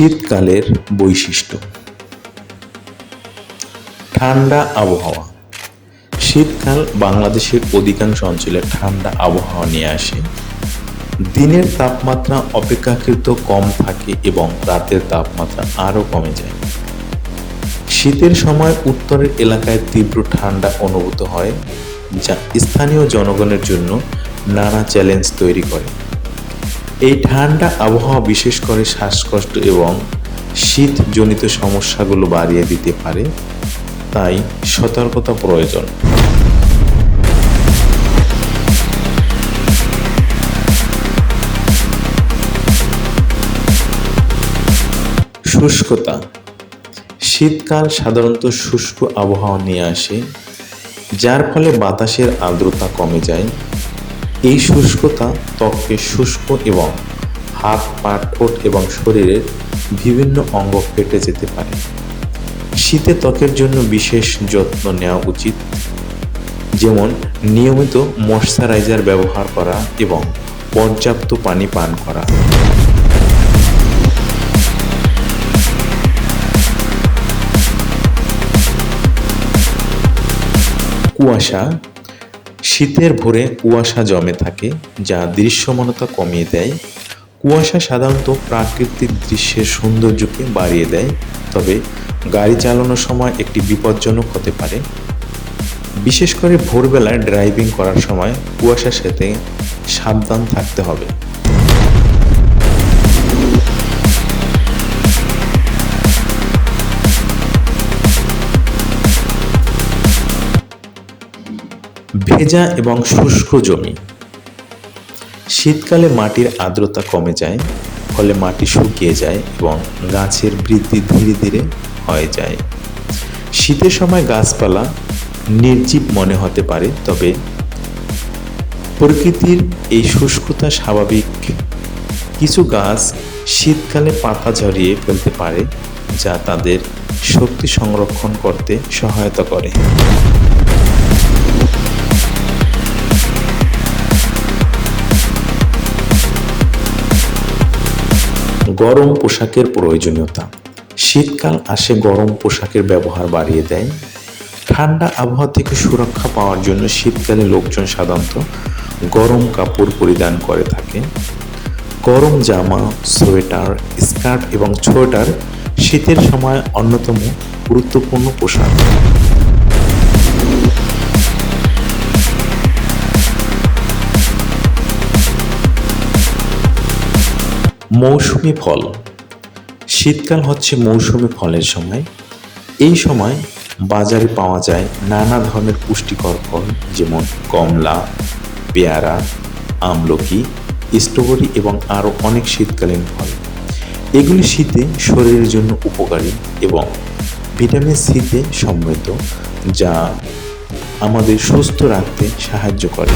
শীতকালের বৈশিষ্ট্য। ঠান্ডা আবহাওয়া। শীতকাল বাংলাদেশের অধিকাংশ অঞ্চলে ঠান্ডা আবহাওয়া নিয়ে আসে। দিনের তাপমাত্রা অপেক্ষাকৃত কম থাকে এবং রাতের তাপমাত্রা আরও কমে যায়। শীতের সময় উত্তরের এলাকায় তীব্র ঠান্ডা অনুভূত হয়, যা স্থানীয় জনগণের জন্য নানা চ্যালেঞ্জ তৈরি করে। এই ঠান্ডা আবহাওয়া বিশেষ করে শ্বাসকষ্ট এবং শীতজনিত সমস্যাগুলো বাড়িয়ে দিতে পারে, তাই সতর্কতা প্রয়োজন। শুষ্কতা। শীতকাল সাধারণত শুষ্ক আবহাওয়া নিয়ে আসে, যার ফলে বাতাসের আর্দ্রতা কমে যায় এই শুষ্কতা ত্বককে শুষ্ক এবং হাত, পা, ঠোঁট এবং শরীরের বিভিন্ন অঙ্গ ফেটে যেতে পারে। শীতে ত্বকের জন্য বিশেষ যত্ন নেওয়া উচিত, যেমন নিয়মিত ময়শ্চারাইজার ব্যবহার করা এবং পর্যাপ্ত পানি পান করা। কুয়াশা শীতের ভোরে কুয়াশা জমে থাকে, যা দৃশ্যমানতা কমিয়ে দেয়। কুয়াশা সাধারণত প্রাকৃতিক দৃশ্যের সৌন্দর্যকে বাড়িয়ে দেয়, তবে গাড়ি চালানোর সময় একটি বিপজ্জনক হতে পারে। বিশেষ করে ভোরবেলায় ড্রাইভিং করার সময় কুয়াশার সাথে সাবধান থাকতে হবে। ভেজা এবং শুষ্ক জমি। শীতকালে মাটির আর্দ্রতা কমে যায়, ফলে মাটি শুকিয়ে যায় এবং গাছের বৃদ্ধি ধীরে ধীরে হয়ে যায়। শীতের সময় গাছপালা নির্জীব মনে হতে পারে, তবে প্রকৃতির এই শুষ্কতা স্বাভাবিক। কিছু গাছ শীতকালে পাতা ঝরিয়ে ফেলতে পারে, যা তাদের শক্তি সংরক্ষণ করতে সহায়তা করে। গরম পোশাকের প্রয়োজনীয়তা। শীতকাল আসে গরম পোশাকের ব্যবহার বাড়িয়ে দেয়। ঠান্ডা আবহাওয়া থেকে সুরক্ষা পাওয়ার জন্য শীতকালে লোকজন সাধারণত গরম কাপড় পরিধান করে থাকে। গরম জামা, সোয়েটার, স্কার্ট এবং সোয়েটার শীতের সময় অন্যতম গুরুত্বপূর্ণ পোশাক। মৌসুমি ফল। শীতকাল হচ্ছে মৌসুমি ফলের সময়। এই সময় বাজারে পাওয়া যায় নানা ধরনের পুষ্টিকর ফল, যেমন কমলা, পেয়ারা, আমলকি, স্ট্রবেরি এবং আরও অনেক শীতকালীন ফল। এগুলি শীতে শরীরের জন্য উপকারী এবং ভিটামিন সিতে সমৃদ্ধ, যা আমাদের সুস্থ রাখতে সাহায্য করে।